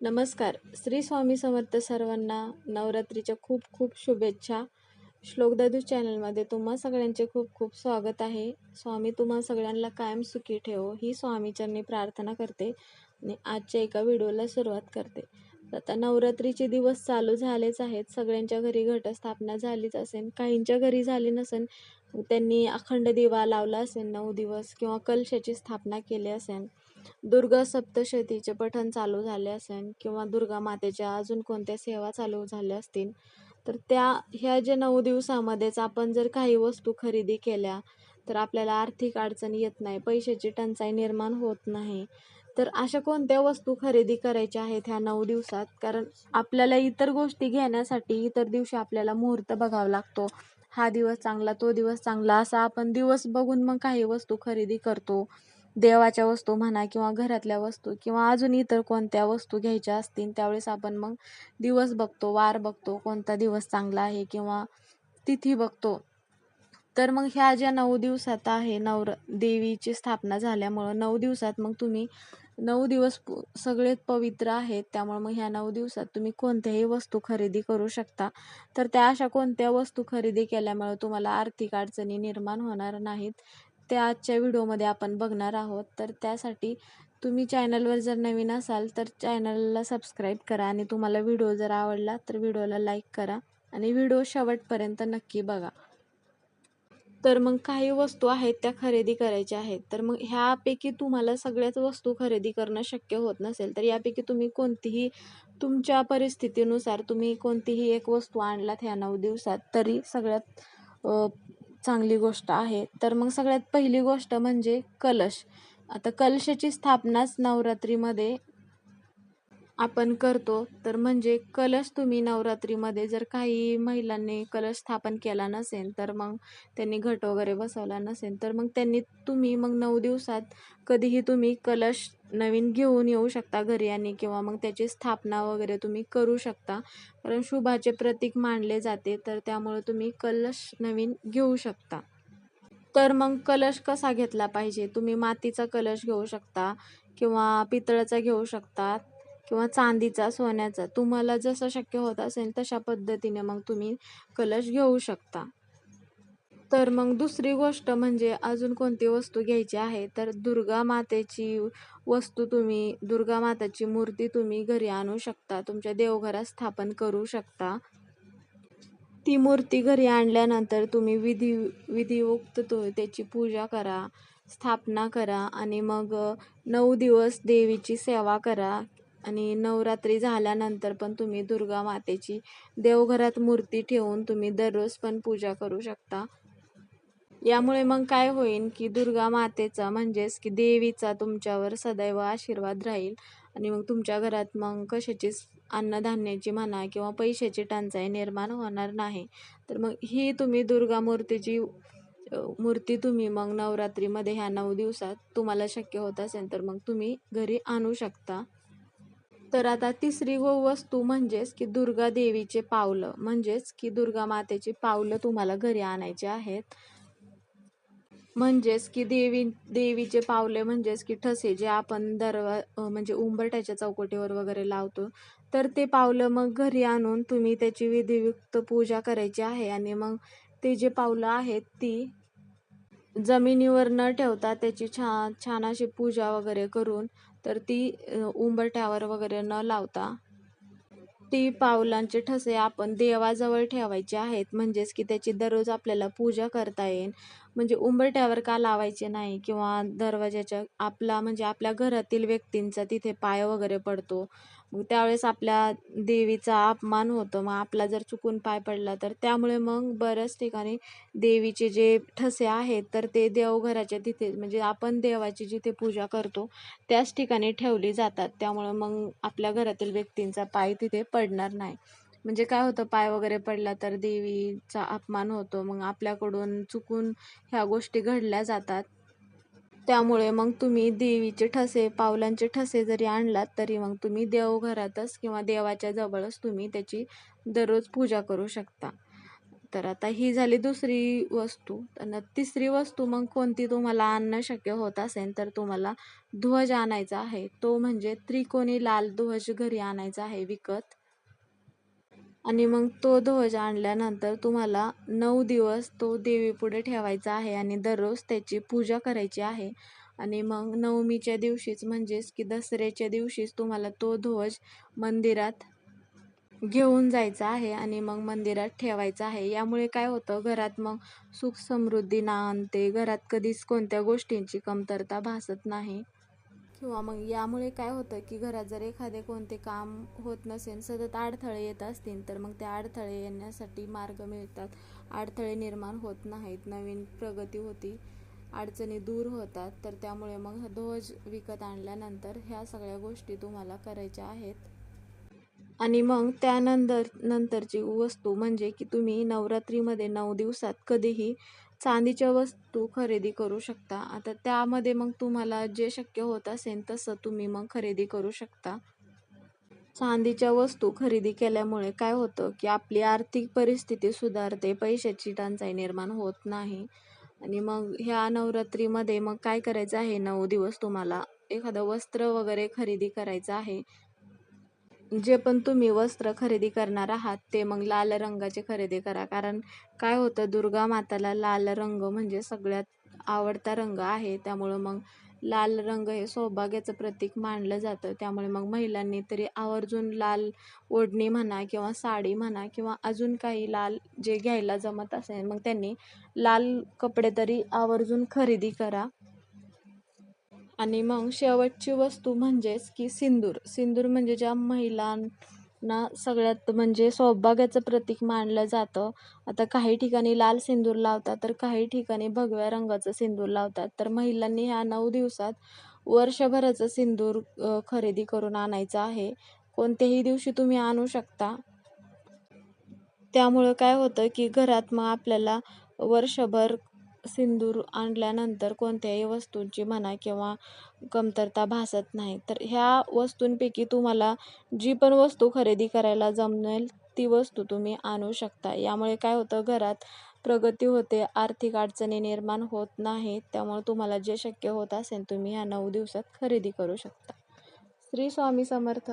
नमस्कार. श्री स्वामी समर्थ सर्वांना नवरात्रीच्या खूप खूप शुभेच्छा. श्लोक दादू चॅनलमध्ये तुम्हा सगळ्यांचे खूप खूप स्वागत आहे. स्वामी तुम्हा सगळ्यांना कायम सुखी ठेवो ही स्वामीचरणी प्रार्थना करते आणि आजच्या एका व्हिडिओला सुरुवात करते. आता नवरात्रीचे दिवस चालू झालेच आहेत. सगळ्यांच्या घरी घटस्थापना झालीच असेल काहींच्या घरी झाली नसेल त्यांनी अखंड दिवा लावला असेल नऊ दिवस किंवा कलशाची स्थापना केली असेल दुर्गा सप्तशतीचे पठण चालू झाले असेल किंवा दुर्गा मातेच्या अजून कोणत्या सेवा चालू झाल्या असतील तर त्या ह्या जे नऊ दिवसामध्येच आपण जर काही वस्तू खरेदी केल्या तर आपल्याला आर्थिक अडचण येत नाही पैशाची टंचाई निर्माण होत नाही. तर अशा कोणत्या वस्तू खरेदी करायच्या आहेत ह्या नऊ दिवसात? कारण आपल्याला इतर गोष्टी घेण्यासाठी इतर दिवशी आपल्याला मुहूर्त बघावा लागतो. हा दिवस चांगला तो दिवस चांगला असा आपण दिवस बघून मग काही वस्तू खरेदी करतो. देवाच्या वस्तू म्हणा किंवा घरातल्या वस्तू किंवा अजून इतर कोणत्या वस्तू घ्यायच्या असतील त्यावेळेस आपण मग दिवस बघतो वार बघतो कोणता दिवस चांगला आहे किंवा तिथी बघतो. तर मग ह्या ज्या नऊ दिवसात आहे नवर देवीची स्थापना झाल्यामुळं नऊ दिवसात मग तुम्ही नऊ दिवस सगळे पवित्र आहेत त्यामुळे मग ह्या नऊ दिवसात तुम्ही कोणत्याही वस्तू खरेदी करू शकता. तर त्या अशा कोणत्या वस्तू खरेदी केल्यामुळे तुम्हाला आर्थिक अडचणी निर्माण होणार नाहीत. त्या आजच्या व्हिडिओमध्ये आपण बघणार आहोत. तर त्यासाठी तुम्ही चॅनलवर जर नवीन असाल तर चॅनलला सबस्क्राईब करा आणि तुम्हाला व्हिडिओ जर आवडला तर व्हिडिओला लाईक करा आणि व्हिडिओ शेवटपर्यंत नक्की बघा. तर मग काही वस्तू आहेत त्या खरेदी करायच्या आहेत. तर मग ह्यापैकी तुम्हाला सगळ्याच वस्तू खरेदी करणं शक्य होत नसेल तर यापैकी तुम्ही कोणतीही तुमच्या परिस्थितीनुसार तुम्ही कोणतीही एक वस्तू आणलात ह्या नऊ दिवसात तरी सगळ्यात चांगली गोष्ट आहे. तर मग सगळ्यात पहिली गोष्ट म्हणजे कलश. आता कलशाची स्थापनाच नवरात्रीमध्ये आपण करतो. तर म्हणजे कलश तुम्ही नवरात्रीमध्ये जर काही महिलांनी कलश स्थापन केला नसेल तर मग त्यांनी घट वगैरे बसवला नसेल तर मग त्यांनी तुम्ही मग नऊ दिवसात कधीही तुम्ही कलश नवीन घेऊन येऊ शकता घरी आणि किंवा मग त्याची स्थापना वगैरे तुम्ही करू शकता. कारण शुभाचे प्रतीक मानले जाते तर त्यामुळे तुम्ही कलश नवीन घेऊ शकता. तर मग कलश कसा घेतला पाहिजे? तुम्ही मातीचा कलश घेऊ शकता किंवा पितळाचा घेऊ शकता किंवा चांदीचा सोन्याचा. तुम्हाला जसं शक्य होत असेल तशा पद्धतीने मग तुम्ही कलश घेऊ शकता. तर मग दुसरी गोष्ट म्हणजे अजून कोणती वस्तू घ्यायची आहे? तर दुर्गा मातेची वस्तू तुम्ही दुर्गा माताची मूर्ती तुम्ही घरी आणू शकता. तुमच्या देवघरात स्थापन करू शकता. ती मूर्ती घरी आणल्यानंतर तुम्ही विधी विधियुक्त तो त्याची पूजा करा स्थापना करा आणि मग नऊ दिवस देवीची सेवा करा आणि नवरात्री झाल्यानंतर पण तुम्ही दुर्गा मातेची देवघरात मूर्ती ठेवून तुम्ही दररोज पण पूजा करू शकता. यामुळे मग काय होईल की दुर्गा मातेचा म्हणजेच की देवीचा तुमच्यावर सदैव आशीर्वाद राहील. आणि मग तुमच्या घरात मग कशाचीच अन्नधान्याची म्हणा किंवा पैशाची टंचाई निर्माण होणार नाही. तर मग ही तुम्ही दुर्गा मूर्तीची मूर्ती तुम्ही मग नवरात्रीमध्ये ह्या नऊ दिवसात तुम्हाला शक्य होत असेल तर मग तुम्ही घरी आणू शकता. तर आता तिसरी गो वस्तू म्हणजेच की दुर्गा देवीचे पावलं. म्हणजेच की दुर्गा मातेची पावलं तुम्हाला घरी आणायचे आहेत. म्हणजेच की देवी देवीचे पावले म्हणजेच की ठसे जे आपण दरवा म्हणजे उंबरट्याच्या चौकटीवर वगैरे लावतो तर ते पावलं मग घरी आणून तुम्ही त्याची विधियुक्त पूजा करायची आहे आणि मग ते जे पावलं आहेत ती जमिनीवर न ठेवता त्याची छान छान अशी पूजा वगैरे करून तर ती उंबरठ्यावर वगैरे न लावता ती पावलांचे ठसे आपण देवाजवळ ठेवायचे आहेत. म्हणजेच की त्याची दररोज आपल्याला पूजा करता येईल. म्हणजे उंबरठ्यावर का लावायचे नाही किंवा दरवाजाच्या आपला म्हणजे आपल्या घरातील व्यक्तींचा तिथे पाय वगैरे पडतो. मग त्यावेळेस आपल्या देवीचा अपमान होतो. मग आपला जर चुकून पाय पडला तर त्यामुळे मग बऱ्याच ठिकाणी देवीचे जे ठसे आहेत तर ते देवघराच्या तिथे म्हणजे आपण देवाची जिथे पूजा करतो त्याच ठिकाणी ठेवली जातात. त्यामुळं मग आपल्या घरातील व्यक्तींचा पाय तिथे पडणार नाही. म्हणजे काय होतं पाय वगैरे पडला तर देवीचा अपमान होतो. मग आपल्याकडून चुकून ह्या गोष्टी घडल्या जातात. त्यामुळे मग तुम्ही देवीचे ठसे पावलांचे ठसे जरी आणलात तरी मग तुम्ही देवघरातच किंवा देवाच्या जवळच तुम्ही त्याची दररोज पूजा करू शकता. तर आता ही झाली दुसरी वस्तू. आणि तिसरी वस्तू मग कोणती तुम्हाला आणणं शक्य होत असेल तर तुम्हाला ध्वज आणायचा आहे. तो म्हणजे त्रिकोणी लाल ध्वज घरी आणायचा आहे विकत. आणि मग तो ध्वज आणल्यानंतर तुम्हाला नऊ दिवस तो देवीपुढे ठेवायचा आहे आणि दररोज त्याची पूजा करायची आहे. आणि मग नवमीच्या दिवशीच म्हणजेच की दसऱ्याच्या दिवशीच तुम्हाला तो ध्वज मंदिरात घेऊन जायचा आहे आणि मग मंदिरात ठेवायचा आहे. यामुळे काय होतं घरात मग सुख समृद्धी ना आणते. घरात कधीच कोणत्या गोष्टींची कमतरता भासत नाही. किंवा मग यामुळे काय होतं की घरात जर एखादे कोणते काम होत नसेल सतत अडथळे येत असतील तर मग ते अडथळे येण्यासाठी मार्ग मिळतात. अडथळे निर्माण होत नाहीत नवीन प्रगती होती अडचणी दूर होतात. तर त्यामुळे मग ध्वज विकत आणल्यानंतर ह्या सगळ्या गोष्टी तुम्हाला करायच्या आहेत. आणि मग त्यानंतर नंतरची वस्तू म्हणजे की तुम्ही नवरात्रीमध्ये नऊ दिवसात कधीही चांदीच्या वस्तू खरेदी करू शकता. आता त्यामध्ये मग तुम्हाला जे शक्य होत असेल तसं तुम्ही मग खरेदी करू शकता. चांदीच्या वस्तू खरेदी केल्यामुळे काय होतं की आपली आर्थिक परिस्थिती सुधारते पैशाची टंचाई निर्माण होत नाही. आणि मग ह्या नवरात्रीमध्ये मग काय करायचं आहे? नऊ दिवस तुम्हाला एखादं वस्त्र वगैरे खरेदी करायचं आहे. जे पण तुम्ही वस्त्र खरेदी करणार आहात ते मग लाल रंगाचे खरेदी करा. कारण काय होतं दुर्गा माताला लाल रंग म्हणजे सगळ्यात आवडता रंग आहे. त्यामुळं मग लाल रंग हे सौभाग्याचं प्रतीक मानलं जातं. त्यामुळे मग महिलांनी तरी आवर्जून लाल ओढणी म्हणा किंवा साडी म्हणा किंवा अजून काही लाल जे घ्यायला जमत असेल मग त्यांनी लाल कपडे तरी आवर्जून खरेदी करा. आणि मग शेवटची वस्तू म्हणजेच की सिंदूर. सिंदूर म्हणजे ज्या महिलांना सगळ्यात म्हणजे सौभाग्याचं प्रतीक मानलं जातं. आता काही ठिकाणी लाल सिंदूर लावतात तर काही ठिकाणी भगव्या रंगाचं सिंदूर लावतात. तर महिलांनी ह्या नऊ दिवसात वर्षभराचं सिंदूर खरेदी करून आणायचं आहे. कोणत्याही दिवशी तुम्ही आणू शकता. त्यामुळं काय होतं की घरात मग आपल्याला वर्षभर सिंदूर आणल्यानंतर कोणत्याही वस्तूंची म्हणा किंवा कमतरता भासत नाही. तर ह्या वस्तूंपैकी तुम्हाला जी पण वस्तू खरेदी करायला जमेल ती वस्तू तुम्ही आणू शकता. यामुळे काय होतं घरात प्रगती होते आर्थिक अडचणी निर्माण होत नाहीत. त्यामुळे तुम्हाला जे शक्य होत असेल तुम्ही ह्या नऊ दिवसात खरेदी करू शकता. श्री स्वामी समर्थ.